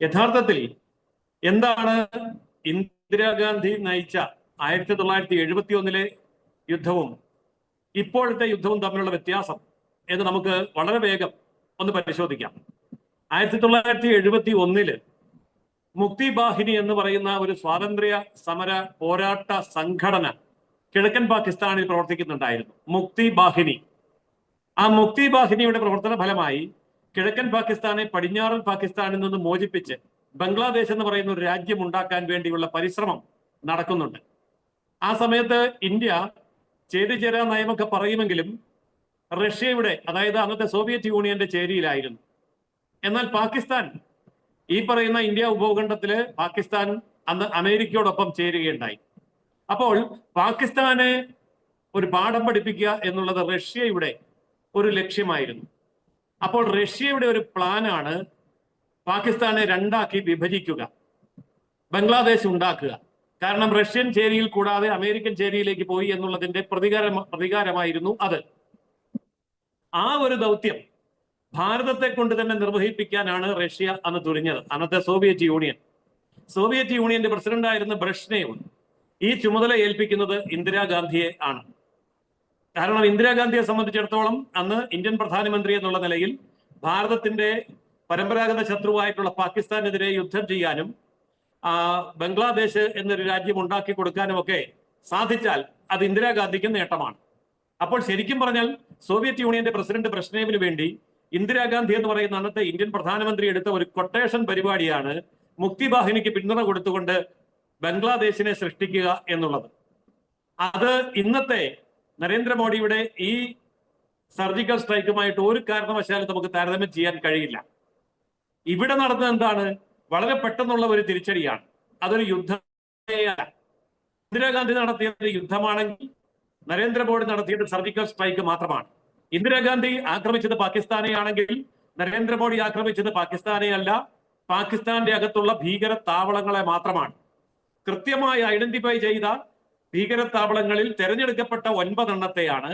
യഥാർത്ഥത്തിൽ എന്താണ് ഇന്ദിരാഗാന്ധി നയിച്ച ആയിരത്തി തൊള്ളായിരത്തി എഴുപത്തി ഒന്നിലെ യുദ്ധവും ഇപ്പോഴത്തെ യുദ്ധവും തമ്മിലുള്ള വ്യത്യാസം എന്ന് നമുക്ക് വളരെ വേഗം ഒന്ന് പരിശോധിക്കാം. ആയിരത്തി തൊള്ളായിരത്തി എഴുപത്തി ഒന്നിൽ മുക്തി ബാഹിനി എന്ന് പറയുന്ന ഒരു സ്വാതന്ത്ര്യ സമര പോരാട്ട സംഘടന കിഴക്കൻ പാകിസ്ഥാനിൽ പ്രവർത്തിക്കുന്നുണ്ടായിരുന്നു മുക്തി ബാഹിനി. ആ മുക്തി ബാഹിനിയുടെ പ്രവർത്തന ഫലമായി കിഴക്കൻ പാകിസ്ഥാനെ പടിഞ്ഞാറൻ പാകിസ്ഥാനിൽ നിന്ന് മോചിപ്പിച്ച് ബംഗ്ലാദേശ് എന്ന് പറയുന്ന ഒരു രാജ്യം ഉണ്ടാക്കാൻ വേണ്ടിയുള്ള പരിശ്രമം നടക്കുന്നുണ്ട്. ആ സമയത്ത് ഇന്ത്യ ചേരി ചേരാ നയമൊക്കെ പറയുമെങ്കിലും റഷ്യയുടെ അതായത് അന്നത്തെ സോവിയറ്റ് യൂണിയന്റെ ചേരിയിലായിരുന്നു. എന്നാൽ പാകിസ്ഥാൻ ഈ പറയുന്ന ഇന്ത്യ ഉപഭൂഖണ്ഡത്തിൽ പാകിസ്ഥാൻ അന്ന് അമേരിക്കയോടൊപ്പം ചേരുകയുണ്ടായി. അപ്പോൾ പാകിസ്ഥാനെ ഒരു പാഠം പഠിപ്പിക്കുക എന്നുള്ളത് റഷ്യയുടെ ഒരു ലക്ഷ്യമായിരുന്നു. അപ്പോൾ റഷ്യയുടെ ഒരു പ്ലാനാണ് പാകിസ്ഥാനെ രണ്ടാക്കി വിഭജിക്കുക ബംഗ്ലാദേശ് ഉണ്ടാക്കുക. കാരണം റഷ്യൻ ചേരിയിൽ കൂടാതെ അമേരിക്കൻ ചേരിയിലേക്ക് പോയി എന്നുള്ളതിന്റെ പ്രതികാര പ്രതികാരമായിരുന്നു അത്. ആ ഒരു ദൗത്യം ഭാരതത്തെ കൊണ്ട് തന്നെ നിർവഹിപ്പിക്കാനാണ് റഷ്യ അന്ന് തുനിഞ്ഞത് അന്നത്തെ സോവിയറ്റ് യൂണിയൻ. സോവിയറ്റ് യൂണിയന്റെ പ്രസിഡന്റായിരുന്ന ബ്രഷ്നേവ് ഈ ചുമതല ഏൽപ്പിക്കുന്നത് ഇന്ദിരാഗാന്ധിയെ ആണ്. കാരണം ഇന്ദിരാഗാന്ധിയെ സംബന്ധിച്ചിടത്തോളം അന്ന് ഇന്ത്യൻ പ്രധാനമന്ത്രി എന്നുള്ള നിലയിൽ ഭാരതത്തിന്റെ പരമ്പരാഗത ശത്രുവായിട്ടുള്ള പാകിസ്ഥാനെതിരെ യുദ്ധം ചെയ്യാനും ബംഗ്ലാദേശ് എന്നൊരു രാജ്യം ഉണ്ടാക്കി കൊടുക്കാനും ഒക്കെ സാധിച്ചാൽ അത് ഇന്ദിരാഗാന്ധിക്ക് നേട്ടമാണ്. അപ്പോൾ ശരിക്കും പറഞ്ഞാൽ സോവിയറ്റ് യൂണിയന്റെ പ്രസിഡന്റ് ബ്രഷ്നേവിന് വേണ്ടി ഇന്ദിരാഗാന്ധി എന്ന് പറയുന്ന അന്നത്തെ ഇന്ത്യൻ പ്രധാനമന്ത്രി എടുത്ത ഒരു കൊട്ടേഷൻ പരിപാടിയാണ് മുക്തി ബാഹിനിക്ക് പിന്തുണ കൊടുത്തുകൊണ്ട് ബംഗ്ലാദേശിനെ സൃഷ്ടിക്കുക എന്നുള്ളത്. അത് ഇന്നത്തെ നരേന്ദ്രമോദിയുടെ ഈ സർജിക്കൽ സ്ട്രൈക്കുമായിട്ട് ഒരു കാരണവശാലും നമുക്ക് താരതമ്യം ചെയ്യാൻ കഴിയില്ല. ഇവിടെ നടന്നത് എന്താണ്? വളരെ പെട്ടെന്നുള്ള ഒരു തിരിച്ചടിയാണ്. അതൊരു യുദ്ധം ഇന്ദിരാഗാന്ധി നടത്തിയത് യുദ്ധമാണെങ്കിൽ നരേന്ദ്രമോദി നടത്തിയ സർജിക്കൽ സ്ട്രൈക്ക് മാത്രമാണ്. ഇന്ദിരാഗാന്ധി ആക്രമിച്ചത് പാകിസ്ഥാനെ ആണെങ്കിൽ നരേന്ദ്രമോദി ആക്രമിച്ചത് പാകിസ്ഥാനെ അല്ല പാകിസ്ഥാന്റെ അകത്തുള്ള ഭീകര താവളങ്ങളെ മാത്രമാണ്. കൃത്യമായി ഐഡന്റിഫൈ ചെയ്ത ഭീകര താവളങ്ങളിൽ തെരഞ്ഞെടുക്കപ്പെട്ട ഒൻപതെണ്ണത്തെയാണ്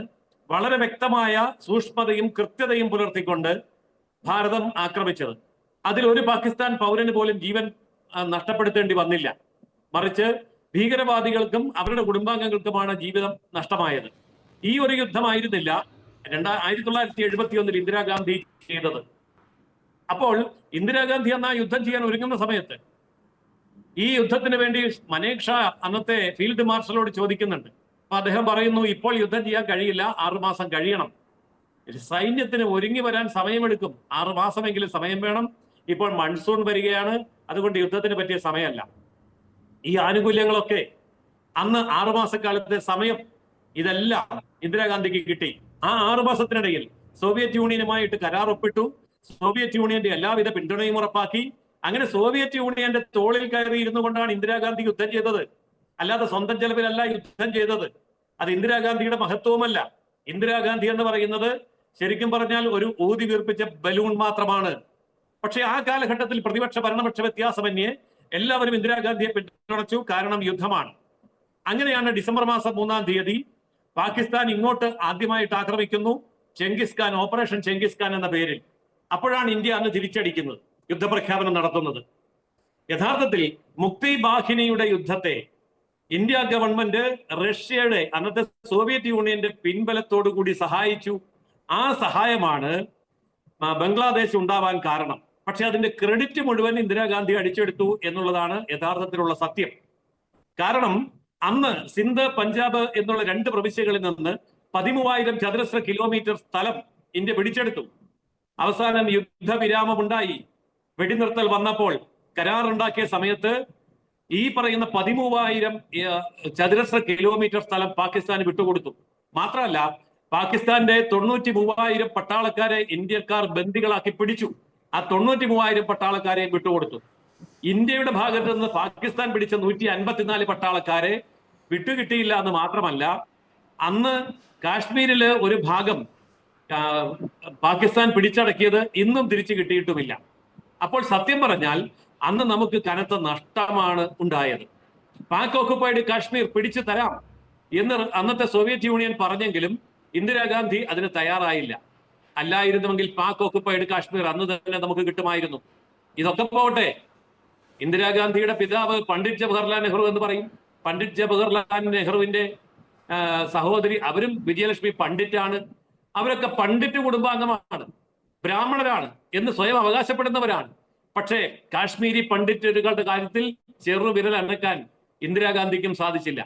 വളരെ വ്യക്തമായ സൂക്ഷ്മതയും കൃത്യതയും പുലർത്തിക്കൊണ്ട് ഭാരതം ആക്രമിച്ചത്. അതിൽ ഒരു പാകിസ്ഥാൻ പൗരന് പോലും ജീവൻ നഷ്ടപ്പെടുത്തേണ്ടി വന്നില്ല. മറിച്ച് ഭീകരവാദികൾക്കും അവരുടെ കുടുംബാംഗങ്ങൾക്കുമാണ് ജീവിതം നഷ്ടമായത്. ഈ ഒരു യുദ്ധമായിരുന്നില്ല രണ്ടാ ആയിരത്തി തൊള്ളായിരത്തി എഴുപത്തി ഒന്നിൽ ഇന്ദിരാഗാന്ധി ചെയ്തത്. അപ്പോൾ ഇന്ദിരാഗാന്ധി എന്നാ യുദ്ധം ചെയ്യാൻ ഒരുങ്ങുന്ന സമയത്ത് ഈ യുദ്ധത്തിന് വേണ്ടി മനേക്ഷ അന്നത്തെ ഫീൽഡ് മാർഷലോട് ചോദിക്കുന്നുണ്ട്. അപ്പൊ അദ്ദേഹം പറയുന്നു ഇപ്പോൾ യുദ്ധം ചെയ്യാൻ കഴിയില്ല ആറുമാസം കഴിയണം. സൈന്യത്തിന് ഒരുങ്ങി വരാൻ സമയമെടുക്കും. ആറു മാസമെങ്കിലും സമയം വേണം. ഇപ്പോൾ മൺസൂൺ വരികയാണ്. അതുകൊണ്ട് യുദ്ധത്തിന് പറ്റിയ സമയമല്ല. ഈ ആനുകൂല്യങ്ങളൊക്കെ അന്ന് ആറുമാസക്കാലത്തെ സമയം ഇതെല്ലാം ഇന്ദിരാഗാന്ധിക്ക് കിട്ടി. ആ ആറുമാസത്തിനിടയിൽ സോവിയറ്റ് യൂണിയനുമായിട്ട് കരാർ ഒപ്പിട്ടു സോവിയറ്റ് യൂണിയന്റെ എല്ലാവിധ പിന്തുണയും ഉറപ്പാക്കി. അങ്ങനെ സോവിയറ്റ് യൂണിയന്റെ തോളിൽ കയറി ഇരുന്നു കൊണ്ടാണ് ഇന്ദിരാഗാന്ധി യുദ്ധം ചെയ്തത്. അല്ലാതെ സ്വന്തം ചെലവിലല്ല യുദ്ധം ചെയ്തത്. അത് ഇന്ദിരാഗാന്ധിയുടെ മഹത്വവുമല്ല. ഇന്ദിരാഗാന്ധി എന്ന് പറയുന്നത് ശരിക്കും പറഞ്ഞാൽ ഒരു ഊതി വീർപ്പിച്ച ബലൂൺ മാത്രമാണ്. പക്ഷെ ആ കാലഘട്ടത്തിൽ പ്രതിപക്ഷ ഭരണപക്ഷ വ്യത്യാസമന്യേ എല്ലാവരും ഇന്ദിരാഗാന്ധിയെ പിന്തുണച്ചു. കാരണം യുദ്ധമാണ്. അങ്ങനെയാണ് ഡിസംബർ മാസം മൂന്നാം തീയതി പാകിസ്ഥാൻ ഇങ്ങോട്ട് ആദ്യമായിട്ട് ആക്രമിക്കുന്നു. Genghis Khan operation Genghis Khan എന്ന പേരിൽ. അപ്പോഴാണ് ഇന്ത്യ അന്ന് തിരിച്ചടിക്കുന്നത്. യുദ്ധപ്രഖ്യാപനം നടത്തുന്നത്. യഥാർത്ഥത്തിൽ മുക്തി ബാഹിനിയുടെ യുദ്ധത്തെ ഇന്ത്യ ഗവൺമെന്റ് റഷ്യയുടെ അന്നത്തെ സോവിയറ്റ് യൂണിയന്റെ പിൻബലത്തോടു കൂടി സഹായിച്ചു. ആ സഹായമാണ് ബംഗ്ലാദേശ് ഉണ്ടാവാൻ കാരണം. പക്ഷെ അതിന്റെ ക്രെഡിറ്റ് മുഴുവൻ ഇന്ദിരാഗാന്ധി അടിച്ചെടുത്തു എന്നുള്ളതാണ് യഥാർത്ഥത്തിലുള്ള സത്യം. കാരണം അന്ന് സിന്ധ് പഞ്ചാബ് എന്നുള്ള രണ്ട് പ്രവിശ്യകളിൽ നിന്ന് പതിമൂവായിരം ചതുരശ്ര കിലോമീറ്റർ സ്ഥലം ഇന്ത്യ പിടിച്ചെടുത്തു. അവസാനം യുദ്ധവിരാമമുണ്ടായി. വെടിനിർത്തൽ വന്നപ്പോൾ കരാറുണ്ടാക്കിയ സമയത്ത് ഈ പറയുന്ന പതിമൂവായിരം ചതുരശ്ര കിലോമീറ്റർ സ്ഥലം പാകിസ്ഥാന് വിട്ടുകൊടുത്തു. മാത്രമല്ല പാകിസ്ഥാന്റെ തൊണ്ണൂറ്റി മൂവായിരം പട്ടാളക്കാരെ ഇന്ത്യക്കാർ ബന്ദികളാക്കി പിടിച്ചു. ആ തൊണ്ണൂറ്റി മൂവായിരം പട്ടാളക്കാരെ വിട്ടുകൊടുത്തു. ഇന്ത്യയുടെ ഭാഗത്ത് നിന്ന് പാകിസ്ഥാൻ പിടിച്ച നൂറ്റി അൻപത്തിനാല് പട്ടാളക്കാരെ വിട്ടുകിട്ടിയില്ല എന്ന് മാത്രമല്ല അന്ന് കാശ്മീരിൽ ഒരു ഭാഗം പാകിസ്ഥാൻ പിടിച്ചടക്കിയത് ഇന്നും തിരിച്ചു കിട്ടിയിട്ടുമില്ല. അപ്പോൾ സത്യം പറഞ്ഞാൽ അന്ന് നമുക്ക് കനത്ത നഷ്ടമാണ് ഉണ്ടായത്. പാക് ഓക്കുപ്പൈഡ് കാശ്മീർ പിടിച്ചു തരാം എന്ന് അന്നത്തെ സോവിയറ്റ് യൂണിയൻ പറഞ്ഞെങ്കിലും ഇന്ദിരാഗാന്ധി അതിന് തയ്യാറായില്ല. അല്ലായിരുന്നുവെങ്കിൽ പാക് ഓക്കുപ്പൈഡ് കാശ്മീർ അന്ന് തന്നെ നമുക്ക് കിട്ടുമായിരുന്നു. ഇതൊക്കെ പോകട്ടെ ഇന്ദിരാഗാന്ധിയുടെ പിതാവ് പണ്ഡിറ്റ് ജവഹർലാൽ നെഹ്റു എന്ന് പറയും. പണ്ഡിറ്റ് ജവഹർലാൽ നെഹ്റുവിന്റെ സഹോദരി അവരും വിജയലക്ഷ്മി പണ്ഡിറ്റാണ്. അവരൊക്കെ പണ്ഡിറ്റ് കുടുംബാംഗമാണ്. ബ്രാഹ്മണരാണ് എന്ന് സ്വയം അവകാശപ്പെടുന്നവരാണ്. പക്ഷേ കാശ്മീരി പണ്ഡിറ്റുകളുടെ കാര്യത്തിൽ ചെറു വിരൽ അനക്കാൻ ഇന്ദിരാഗാന്ധിക്കും സാധിച്ചില്ല.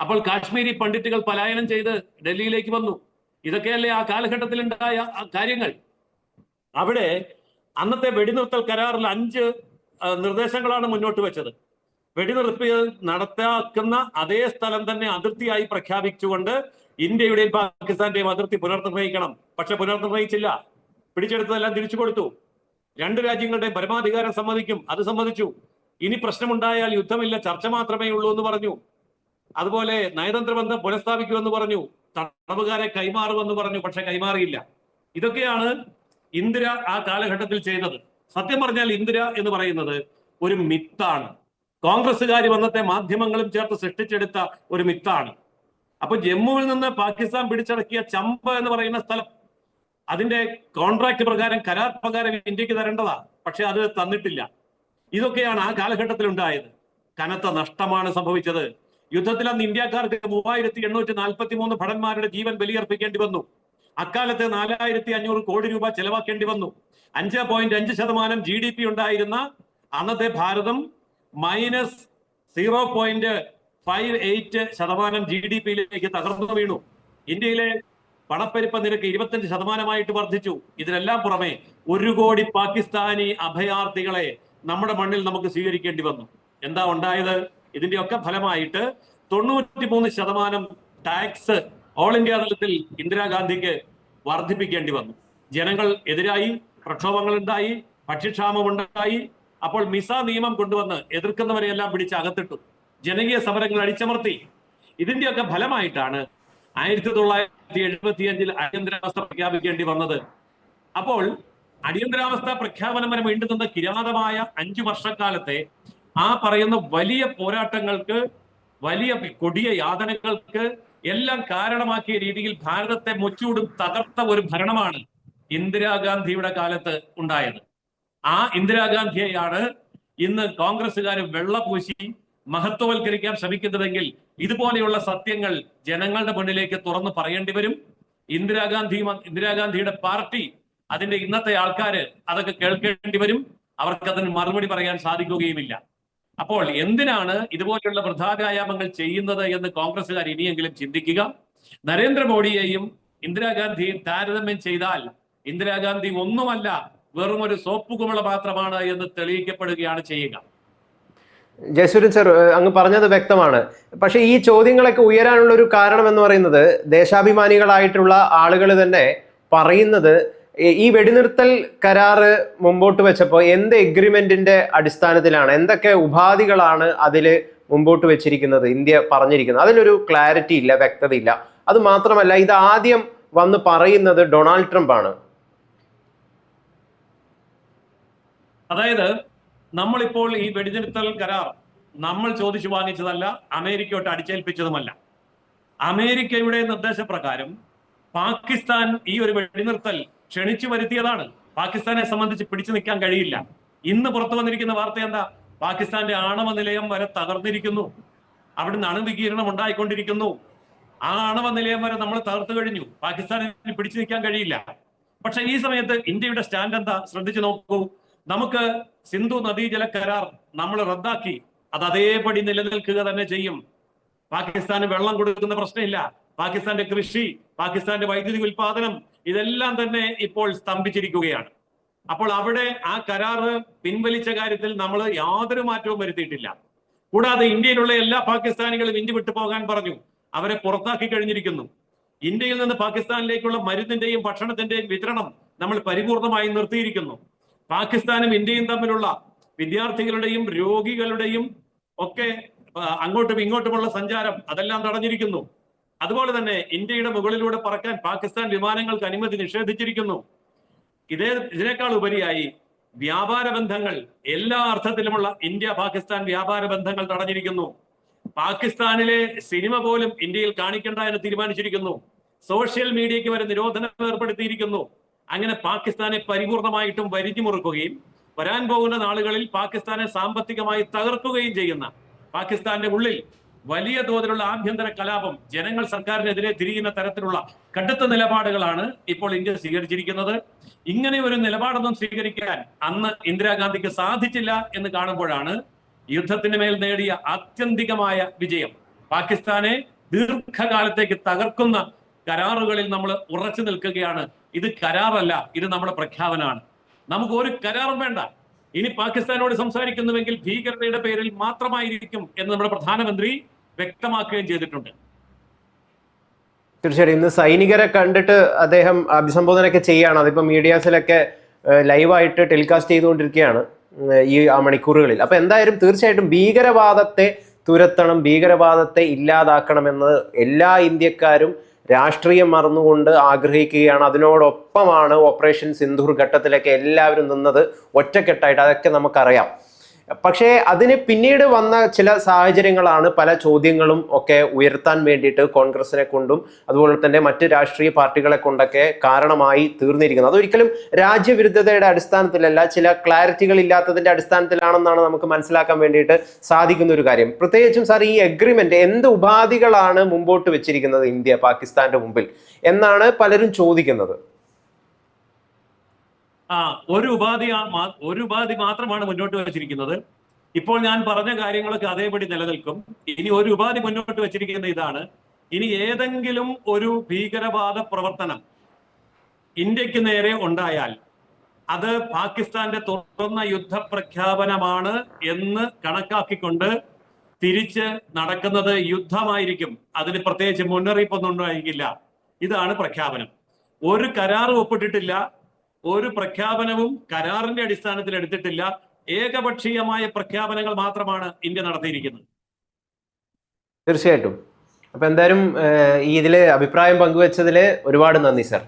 അപ്പോൾ കാശ്മീരി പണ്ഡിറ്റുകൾ പലായനം ചെയ്ത് ഡൽഹിയിലേക്ക് വന്നു. ഇതൊക്കെയല്ലേ ആ കാലഘട്ടത്തിൽ ഉണ്ടായ കാര്യങ്ങൾ? അവിടെ അന്നത്തെ വെടിനിർത്തൽ കരാറിൽ അഞ്ച് നിർദ്ദേശങ്ങളാണ് മുന്നോട്ട് വെച്ചത്. വെടിനിർത്തി നടത്താക്കുന്ന അതേ സ്ഥലം തന്നെ അതിർത്തിയായി പ്രഖ്യാപിച്ചുകൊണ്ട് ഇന്ത്യയുടെയും പാകിസ്ഥാന്റെയും അതിർത്തി പുനർനിർണയിക്കണം. പക്ഷെ പുനർനിർണയിച്ചില്ല. പിടിച്ചെടുത്തതെല്ലാം തിരിച്ചു കൊടുത്തു. രണ്ട് രാജ്യങ്ങളുടെ പരമാധികാരം സമ്മതിക്കും. അത് സമ്മതിച്ചു. ഇനി പ്രശ്നമുണ്ടായാൽ യുദ്ധമില്ല ചർച്ച മാത്രമേ ഉള്ളൂ എന്ന് പറഞ്ഞു. അതുപോലെ നയതന്ത്ര ബന്ധം പുനഃസ്ഥാപിക്കുമെന്ന് പറഞ്ഞു. തടവുകാരെ കൈമാറുമെന്ന് പറഞ്ഞു പക്ഷെ കൈമാറിയില്ല. ഇതൊക്കെയാണ് ഇന്ദിര ആ കാലഘട്ടത്തിൽ ചെയ്തത്. സത്യം പറഞ്ഞാൽ ഇന്ദിര എന്ന് പറയുന്നത് ഒരു മിത്താണ്. കോൺഗ്രസ്സുകാർ വന്നത്തെ മാധ്യമങ്ങളും ചേർത്ത് സൃഷ്ടിച്ചെടുത്ത ഒരു മിത്താണ്. അപ്പൊ ജമ്മുവിൽ നിന്ന് പാകിസ്ഥാൻ പിടിച്ചടക്കിയ ചമ്പ എന്ന് പറയുന്ന സ്ഥലം അതിന്റെ കോൺട്രാക്ട് പ്രകാരം കരാർ പ്രകാരം ഇന്ത്യയ്ക്ക് തരേണ്ടതാ. പക്ഷെ അത് തന്നിട്ടില്ല. ഇതൊക്കെയാണ് ആ കാലഘട്ടത്തിൽ ഉണ്ടായത് കനത്ത നഷ്ടമാണ് സംഭവിച്ചത്. യുദ്ധത്തിൽ അന്ന് ഇന്ത്യക്കാർക്ക് മൂവായിരത്തി എണ്ണൂറ്റി നാൽപ്പത്തി മൂന്ന് ഭടന്മാരുടെ ജീവൻ ബലിയർപ്പിക്കേണ്ടി വന്നു. അക്കാലത്ത് നാലായിരത്തി അഞ്ഞൂറ് കോടി രൂപ ചെലവാക്കേണ്ടി വന്നു. അഞ്ച് പോയിന്റ് അഞ്ച് ശതമാനം ജി ഡി പി ഉണ്ടായിരുന്ന അന്നത്തെ ഭാരതം minus zero point five eight ശതമാനം ജി ഡി പിയിലേക്ക് തകർന്നു വീണു. ഇന്ത്യയിലെ പണപ്പെരുപ്പ നിരക്ക് ഇരുപത്തഞ്ച് ശതമാനമായിട്ട് വർദ്ധിച്ചു. ഇതിനെല്ലാം പുറമെ ഒരു കോടി പാകിസ്ഥാനി അഭയാർത്ഥികളെ നമ്മുടെ മണ്ണിൽ നമുക്ക് സ്വീകരിക്കേണ്ടി വന്നു. എന്താ ഉണ്ടായത്? ഇതിന്റെയൊക്കെ ഫലമായിട്ട് തൊണ്ണൂറ്റി മൂന്ന് ശതമാനം ടാക്സ് ഓൾ ഇന്ത്യ തലത്തിൽ ഇന്ദിരാഗാന്ധിക്ക് വർദ്ധിപ്പിക്കേണ്ടി വന്നു. ജനങ്ങൾ എതിരായി പ്രക്ഷോഭങ്ങൾ ഉണ്ടായി ഭക്ഷ്യക്ഷാമം ഉണ്ടായി. അപ്പോൾ മിസ നിയമം കൊണ്ടുവന്ന് എതിർക്കുന്നവരെയെല്ലാം പിടിച്ച് അകത്തിട്ടു. ജനകീയ സമരങ്ങൾ അടിച്ചമർത്തി. ഇതിന്റെയൊക്കെ ഫലമായിട്ടാണ് ആയിരത്തി തൊള്ളായിരത്തി എഴുപത്തി അഞ്ചിൽ അടിയന്തരാവസ്ഥ പ്രഖ്യാപിക്കേണ്ടി വന്നത്. അപ്പോൾ അടിയന്തരാവസ്ഥ പ്രഖ്യാപനം വരെ വീണ്ടുനിന്ന കിരാതമായ അഞ്ചു വർഷക്കാലത്തെ ആ പറയുന്ന വലിയ പോരാട്ടങ്ങൾക്ക് വലിയ കൊടിയ യാതനകൾക്ക് എല്ലാം കാരണമാക്കിയ രീതിയിൽ ഭാരതത്തെ മുച്ചൂടും തകർത്ത ഒരു ഭരണമാണ് ഇന്ദിരാഗാന്ധിയുടെ കാലത്ത് ഉണ്ടായത്. ആ ഇന്ദിരാഗാന്ധിയെയാണ് ഇന്ന് കോൺഗ്രസ്സുകാർ വെള്ളപൂശി മഹത്വവൽക്കരിക്കാൻ ശ്രമിക്കുന്നതെങ്കിൽ ഇതുപോലെയുള്ള സത്യങ്ങൾ ജനങ്ങളുടെ മുന്നിലേക്ക് തുറന്നു പറയേണ്ടി വരും. ഇന്ദിരാഗാന്ധി ഇന്ദിരാഗാന്ധിയുടെ പാർട്ടി അതിന്റെ ഇന്നത്തെ ആൾക്കാര് അതൊക്കെ കേൾക്കേണ്ടി വരും. അവർക്ക് അതിന് മറുപടി പറയാൻ സാധിക്കുകയുമില്ല. അപ്പോൾ എന്തിനാണ് ഇതുപോലെയുള്ള വൃദ്ധാവ്യായാമങ്ങൾ ചെയ്യുന്നത് എന്ന് കോൺഗ്രസ്സുകാർ ഇനിയെങ്കിലും ചിന്തിക്കുക. നരേന്ദ്രമോദിയെയും ഇന്ദിരാഗാന്ധിയും താരതമ്യം ചെയ്താൽ ഇന്ദിരാഗാന്ധി ഒന്നുമല്ല വെറും ഒരു സോപ്പ് കുമിള മാത്രമാണ് എന്ന് തെളിയിക്കപ്പെടുകയാണ് ചെയ്യുക. ജയസൂര്യൻ സർ അങ്ങ് പറഞ്ഞത് വ്യക്തമാണ്. പക്ഷേ ഈ ചോദ്യങ്ങളൊക്കെ ഉയരാനുള്ള ഒരു കാരണം എന്ന് പറയുന്നത് ദേശാഭിമാനികളായിട്ടുള്ള ആളുകൾ തന്നെ പറയുന്നത് ഈ- ഈ വെടിനിർത്തൽ കരാറ് മുമ്പോട്ട് വെച്ചപ്പോൾ എന്ത് എഗ്രിമെന്റിന്റെ അടിസ്ഥാനത്തിലാണ് എന്തൊക്കെ ഉപാധികളാണ് അതിൽ മുമ്പോട്ട് വെച്ചിരിക്കുന്നത് ഇന്ത്യ പറഞ്ഞിരിക്കുന്നത്? അതിലൊരു ക്ലാരിറ്റി ഇല്ല വ്യക്തതയില്ല അത് മാത്രമല്ല ഇത് ആദ്യം വന്ന് പറയുന്നത് ഡൊണാൾഡ് ട്രംപ് ആണ് അതായത് നമ്മളിപ്പോൾ ഈ വെടിനിർത്തൽ കരാർ നമ്മൾ ചോദിച്ചു വാങ്ങിച്ചതല്ല അമേരിക്കയോട്ട് അടിച്ചേൽപ്പിച്ചതുമല്ല. അമേരിക്കയുടെ നിർദ്ദേശപ്രകാരം പാകിസ്ഥാൻ ഈ ഒരു വെടിനിർത്തൽ ക്ഷണിച്ചു വരുത്തിയതാണ്. പാകിസ്ഥാനെ സംബന്ധിച്ച് പിടിച്ചു നിൽക്കാൻ കഴിയില്ല. ഇന്ന് പുറത്തു വന്നിരിക്കുന്ന വാർത്ത എന്താ? പാകിസ്ഥാന്റെ ആണവ നിലയം വരെ തകർന്നിരിക്കുന്നു. അവിടുന്ന് അണുവികീരണം ഉണ്ടായിക്കൊണ്ടിരിക്കുന്നു. ആ ആണവ നിലയം വരെ നമ്മൾ തകർത്തു കഴിഞ്ഞു. പാകിസ്ഥാനെ പിടിച്ചു നിൽക്കാൻ കഴിയില്ല. പക്ഷെ ഈ സമയത്ത് ഇന്ത്യയുടെ സ്റ്റാൻഡ് എന്താ ശ്രദ്ധിച്ചു നോക്കൂ. നമുക്ക് സിന്ധു നദീജല കരാർ നമ്മൾ റദ്ദാക്കി. അത് അതേപടി നിലനിൽക്കുക തന്നെ ചെയ്യും. പാകിസ്ഥാന് വെള്ളം കൊടുക്കുന്ന പ്രശ്നമില്ല. പാകിസ്ഥാന്റെ കൃഷി പാകിസ്ഥാന്റെ വൈദ്യുതി ഉൽപാദനം ഇതെല്ലാം തന്നെ ഇപ്പോൾ സ്തംഭിച്ചിരിക്കുകയാണ്. അപ്പോൾ അവിടെ ആ കരാറ് പിൻവലിച്ച കാര്യത്തിൽ നമ്മൾ യാതൊരു മാറ്റവും വരുത്തിയിട്ടില്ല. കൂടാതെ ഇന്ത്യയിലുള്ള എല്ലാ പാകിസ്ഥാനികളും ഇന്ത്യ വിട്ടു പോകാൻ പറഞ്ഞു. അവരെ പുറത്താക്കി കഴിഞ്ഞിരിക്കുന്നു. ഇന്ത്യയിൽ നിന്ന് പാകിസ്ഥാനിലേക്കുള്ള മരുന്നിന്റെയും ഭക്ഷണത്തിന്റെയും വിതരണം നമ്മൾ പരിപൂർണമായി നിർത്തിയിരിക്കുന്നു. പാകിസ്ഥാനും ഇന്ത്യയും തമ്മിലുള്ള വിദ്യാർത്ഥികളുടെയും രോഗികളുടെയും ഒക്കെ അങ്ങോട്ടും ഇങ്ങോട്ടുമുള്ള സഞ്ചാരം അതെല്ലാം തടഞ്ഞിരിക്കുന്നു. അതുപോലെ തന്നെ ഇന്ത്യയുടെ മുകളിലൂടെ പറക്കാൻ പാകിസ്ഥാൻ വിമാനങ്ങൾക്ക് അനുമതി നിഷേധിച്ചിരിക്കുന്നു. ഇതേ ഇതിനേക്കാൾ ഉപരിയായി വ്യാപാര ബന്ധങ്ങൾ എല്ലാ അർത്ഥത്തിലുമുള്ള ഇന്ത്യ പാകിസ്ഥാൻ വ്യാപാര ബന്ധങ്ങൾ തടഞ്ഞിരിക്കുന്നു. പാകിസ്ഥാനിലെ സിനിമ പോലും ഇന്ത്യയിൽ കാണിക്കേണ്ട എന്ന് തീരുമാനിച്ചിരിക്കുന്നു. സോഷ്യൽ മീഡിയയ്ക്ക് വരെ നിരോധനം ഏർപ്പെടുത്തിയിരിക്കുന്നു. അങ്ങനെ പാകിസ്ഥാനെ പരിപൂർണമായിട്ടും വരിഞ്ഞു മുറുക്കുകയും വരാൻ പോകുന്ന നാളുകളിൽ പാകിസ്ഥാനെ സാമ്പത്തികമായി തകർക്കുകയും ചെയ്യുന്ന പാകിസ്ഥാന്റെ ഉള്ളിൽ വലിയ തോതിലുള്ള ആഭ്യന്തര കലാപം ജനങ്ങൾ സർക്കാരിനെതിരെ തിരിയുന്ന തരത്തിലുള്ള കടുത്ത നിലപാടുകളാണ് ഇപ്പോൾ ഇന്ത്യ സ്വീകരിച്ചിരിക്കുന്നത്. ഇങ്ങനെ ഒരു നിലപാടൊന്നും സ്വീകരിക്കാൻ അന്ന് ഇന്ദിരാഗാന്ധിക്ക് സാധിച്ചില്ല എന്ന് കാണുമ്പോഴാണ് യുദ്ധത്തിന് മേൽ നേടിയ ആത്യന്തികമായ വിജയം. പാകിസ്ഥാനെ ദീർഘകാലത്തേക്ക് തകർക്കുന്ന കരാറുകളിൽ നമ്മൾ ഉറച്ചു നിൽക്കുകയാണ് ഇത് കരാറല്ല ഇത് നമ്മുടെ പ്രഖ്യാപനമാണ്. നമുക്ക് ഒരു കരാറും വേണ്ട. ഇനി പാകിസ്ഥാനോട് സംസാരിക്കുന്നുവെങ്കിൽ ഭീകരതയുടെ പേരിൽ മാത്രമായിരിക്കും എന്ന് നമ്മുടെ പ്രധാനമന്ത്രി വ്യക്തമാക്കുകയും ചെയ്തിട്ടുണ്ട്. തീർച്ചയായും ഇന്ന് സൈനികരെ കണ്ടിട്ട് അദ്ദേഹം അഭിസംബോധനയൊക്കെ ചെയ്യാണ്. അതിപ്പോ മീഡിയാസിലൊക്കെ ലൈവായിട്ട് ടെലികാസ്റ്റ് ചെയ്തുകൊണ്ടിരിക്കുകയാണ് ഈ ആ മണിക്കൂറുകളിൽ. അപ്പൊ എന്തായാലും തീർച്ചയായിട്ടും ഭീകരവാദത്തെ തുരത്തണം ഭീകരവാദത്തെ ഇല്ലാതാക്കണമെന്ന് എല്ലാ ഇന്ത്യക്കാരും രാഷ്ട്രീയം മറന്നുകൊണ്ട് ആഗ്രഹിക്കുകയാണ്. അതിനോടൊപ്പമാണ് ഓപ്പറേഷൻ സിന്ധൂർ ഘട്ടത്തിലൊക്കെ എല്ലാവരും നിന്നത്. ഒറ്റക്കെട്ടായിട്ട് അതൊക്കെ നമുക്കറിയാം. പക്ഷേ അതിന് പിന്നീട് വന്ന ചില സാഹചര്യങ്ങളാണ് പല ചോദ്യങ്ങളും ഒക്കെ ഉയർത്താൻ വേണ്ടിയിട്ട് കോൺഗ്രസിനെ കൊണ്ടും അതുപോലെ തന്നെ മറ്റ് രാഷ്ട്രീയ പാർട്ടികളെ കൊണ്ടൊക്കെ കാരണമായി തീർന്നിരിക്കുന്നത്. അതൊരിക്കലും രാജ്യവിരുദ്ധതയുടെ അടിസ്ഥാനത്തിലല്ല ചില ക്ലാരിറ്റികൾ ഇല്ലാത്തതിന്റെ അടിസ്ഥാനത്തിലാണെന്നാണ് നമുക്ക് മനസ്സിലാക്കാൻ വേണ്ടിയിട്ട് സാധിക്കുന്ന ഒരു കാര്യം. പ്രത്യേകിച്ചും സാർ ഈ അഗ്രിമെന്റ് എന്ത് ഉപാധികളാണ് മുമ്പോട്ട് വെച്ചിരിക്കുന്നത് ഇന്ത്യ പാകിസ്ഥാന്റെ മുമ്പിൽ? എന്നാണ് പലരും ചോദിക്കുന്നത്. ആ ഒരു ഉപാധി ഒരു ഉപാധി മാത്രമാണ് മുന്നോട്ട് വെച്ചിരിക്കുന്നത്. ഇപ്പോൾ ഞാൻ പറഞ്ഞ കാര്യങ്ങളൊക്കെ അതേപടി നിലനിൽക്കും. ഇനി ഒരു ഉപാധി മുന്നോട്ട് വെച്ചിരിക്കുന്ന ഇതാണ്. ഇനി ഏതെങ്കിലും ഒരു ഭീകരവാദ പ്രവർത്തനം ഇന്ത്യയ്ക്ക് നേരെ ഉണ്ടായാൽ അത് പാകിസ്ഥാന്റെ തുറന്ന യുദ്ധപ്രഖ്യാപനമാണ് എന്ന് കണക്കാക്കിക്കൊണ്ട് തിരിച്ച് നടക്കുന്നത് യുദ്ധമായിരിക്കും. അതിന് പ്രത്യേകിച്ച് മുന്നറിയിപ്പൊന്നും ഉണ്ടായിരിക്കില്ല. ഇതാണ് പ്രഖ്യാപനം. ഒരു കരാറും ഒപ്പിട്ടിട്ടില്ല. ഒരു പ്രഖ്യാപനവും കരാറിന്റെ അടിസ്ഥാനത്തിൽ എടുത്തിട്ടില്ല. ഏകപക്ഷീയമായ പ്രഖ്യാപനങ്ങൾ മാത്രമാണ് ഇന്ത്യ നടത്തിയിരിക്കുന്നത്. തീർച്ചയായിട്ടും. അപ്പൊ എന്തായാലും ഈ ഇതിലെ അഭിപ്രായം പങ്കുവച്ചതിൽ ഒരുപാട് നന്ദി സർ.